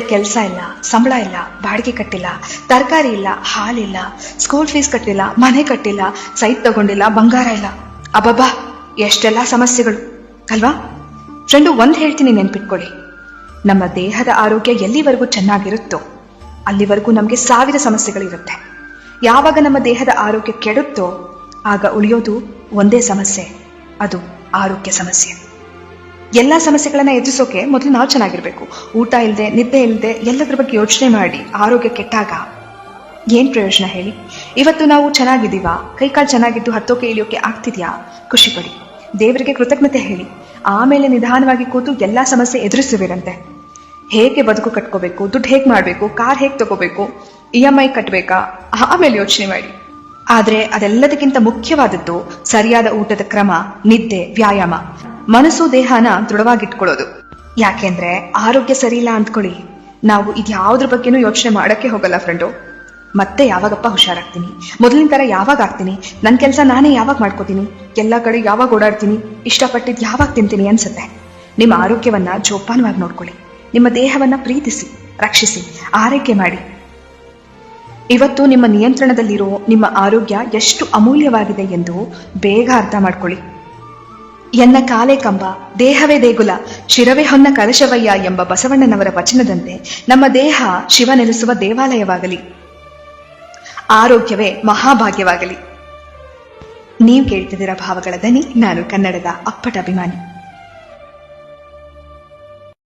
ಕೆಲಸ ಇಲ್ಲ, ಸಂಬಳ ಇಲ್ಲ, ಬಾಡಿಗೆ ಕಟ್ಟಿಲ್ಲ, ತರಕಾರಿ ಇಲ್ಲ ಹಾಲಿಲ್ಲ ಸ್ಕೂಲ್ ಫೀಸ್ ಕಟ್ಟಿಲ್ಲ, ಮನೆ ಕಟ್ಟಿಲ್ಲ ಸೈಟ್ ತಗೊಂಡಿಲ್ಲ, ಬಂಗಾರ ಇಲ್ಲ. ಅಬ್ಬಬ್ಬಾ, ಎಷ್ಟೆಲ್ಲ ಸಮಸ್ಯೆಗಳು. ಅಲ್ವಾ? ಫ್ರೆಂಡು, ಒಂದ್ ಹೇಳ್ತೀನಿ ನೆನ್ಪಿಟ್ಕೊಳ್ಳಿ. ನಮ್ಮ ದೇಹದ ಆರೋಗ್ಯ ಎಲ್ಲಿವರೆಗೂ ಚೆನ್ನಾಗಿರುತ್ತೋ, ಅಲ್ಲಿವರೆಗೂ ನಮಗೆ ಸಾವಿರ ಸಮಸ್ಯೆಗಳಿರುತ್ತೆ. ಯಾವಾಗ ನಮ್ಮ ದೇಹದ ಆರೋಗ್ಯ ಕೆಡುತ್ತೋ, ಆಗ ಉಳಿಯೋದು ಒಂದೇ ಸಮಸ್ಯೆ, ಅದು ಆರೋಗ್ಯ ಸಮಸ್ಯೆ. ಎಲ್ಲ ಸಮಸ್ಯೆಗಳನ್ನ ಎದುರಿಸೋಕೆ ಮೊದಲು ನಾವು ಚೆನ್ನಾಗಿರ್ಬೇಕು. ಊಟ ಇಲ್ಲದೆ ನಿದ್ದೆ ಇಲ್ಲದೆ ಎಲ್ಲದ್ರ ಬಗ್ಗೆ ಯೋಚನೆ ಮಾಡಿ ಆರೋಗ್ಯ ಕೆಟ್ಟಾಗ ಏನ್ ಪ್ರಯೋಜನ ಹೇಳಿ? ಇವತ್ತು ನಾವು ಚೆನ್ನಾಗಿದ್ದೀವಾ? ಕೈಕಾಲು ಚೆನ್ನಾಗಿದ್ದು ಹತ್ತೋಕೆ ಇಳಿಯೋಕೆ ಆಗ್ತಿದ್ಯಾ? ಖುಷಿ ಪಡಿ. ದೇವರಿಗೆ ಕೃತಜ್ಞತೆ ಹೇಳಿ. ಆಮೇಲೆ ನಿಧಾನವಾಗಿ ಕೂತು ಎಲ್ಲಾ ಸಮಸ್ಯೆ ಎದುರಿಸುವಿರಂತೆ. ಹೇಗೆ ಬದುಕು ಕಟ್ಕೋಬೇಕು? ದುಡ್ಡು ಹೇಗೆ ಮಾಡಬೇಕು? ಕಾರ್ ಹೇಗೆ ತಗೋಬೇಕು? ಇ ಎಂ ಐ ಕಟ್ಟಬೇಕಾ ಆಮೇಲೆ ಯೋಚನೆ ಮಾಡಿ. ಆದ್ರೆ ಅದೆಲ್ಲದಕ್ಕಿಂತ ಮುಖ್ಯವಾದದ್ದು ಸರಿಯಾದ ಊಟದ ಕ್ರಮ, ನಿದ್ದೆ, ವ್ಯಾಯಾಮ. ಮನಸ್ಸು ದೇಹನ ದೃಢವಾಗಿಟ್ಕೊಳ್ಳೋದು. ಯಾಕೆಂದ್ರೆ ಆರೋಗ್ಯ ಸರಿ ಇಲ್ಲ ಅಂದ್ಕೊಳ್ಳಿ. ನಾವು ಇದ್ಯಾವ್ದ್ರ ಬಗ್ಗೆನೂ ಯೋಚನೆ ಮಾಡಕ್ಕೆ ಹೋಗಲ್ಲ ಫ್ರೆಂಡು ಮತ್ತೆ ಯಾವಾಗಪ್ಪ ಹುಷಾರಾಗ್ತೀನಿ? ಮೊದಲಿನ ತರ ಯಾವಾಗ ಆಗ್ತೀನಿ? ನನ್ನ ಕೆಲಸ ನಾನೇ ಯಾವಾಗ ಮಾಡ್ಕೋತೀನಿ? ಎಲ್ಲ ಕಡೆ ಯಾವಾಗ ಓಡಾಡ್ತೀನಿ? ಇಷ್ಟಪಟ್ಟಿದ್ ಯಾವಾಗ ತಿಂತೀನಿ ಅನ್ಸುತ್ತೆ. ನಿಮ್ಮ ಆರೋಗ್ಯವನ್ನ ಜೋಪಾನವಾಗಿ ನೋಡ್ಕೊಳ್ಳಿ. ನಿಮ್ಮ ದೇಹವನ್ನ ಪ್ರೀತಿಸಿ, ರಕ್ಷಿಸಿ, ಆರೈಕೆ ಮಾಡಿ. ಇವತ್ತು ನಿಮ್ಮ ನಿಯಂತ್ರಣದಲ್ಲಿರೋ ನಿಮ್ಮ ಆರೋಗ್ಯ ಎಷ್ಟು ಅಮೂಲ್ಯವಾಗಿದೆ ಎಂದು ಬೇಗ ಅರ್ಥ ಮಾಡ್ಕೊಳ್ಳಿ. ಎನ್ನ ಕಾಲೇ ಕಂಬ, ದೇಹವೇ ದೇಗುಲ, ಶಿರವೇ ಹೊನ್ನ ಕಲಶವಯ್ಯ ಎಂಬ ಬಸವಣ್ಣನವರ ವಚನದಂತೆ ನಮ್ಮ ದೇಹ ಶಿವ ನೆಲೆಸುವ ದೇವಾಲಯವಾಗಲಿ. ಆರೋಗ್ಯವೇ ಮಹಾಭಾಗ್ಯವಾಗಲಿ. ನೀವು ಕೇಳ್ತಿದ್ದೀರಾ ಭಾವಗಳ ದನಿ ನಾನು ಕನ್ನಡದ ಅಪ್ಪಟ ಅಭಿಮಾನಿ.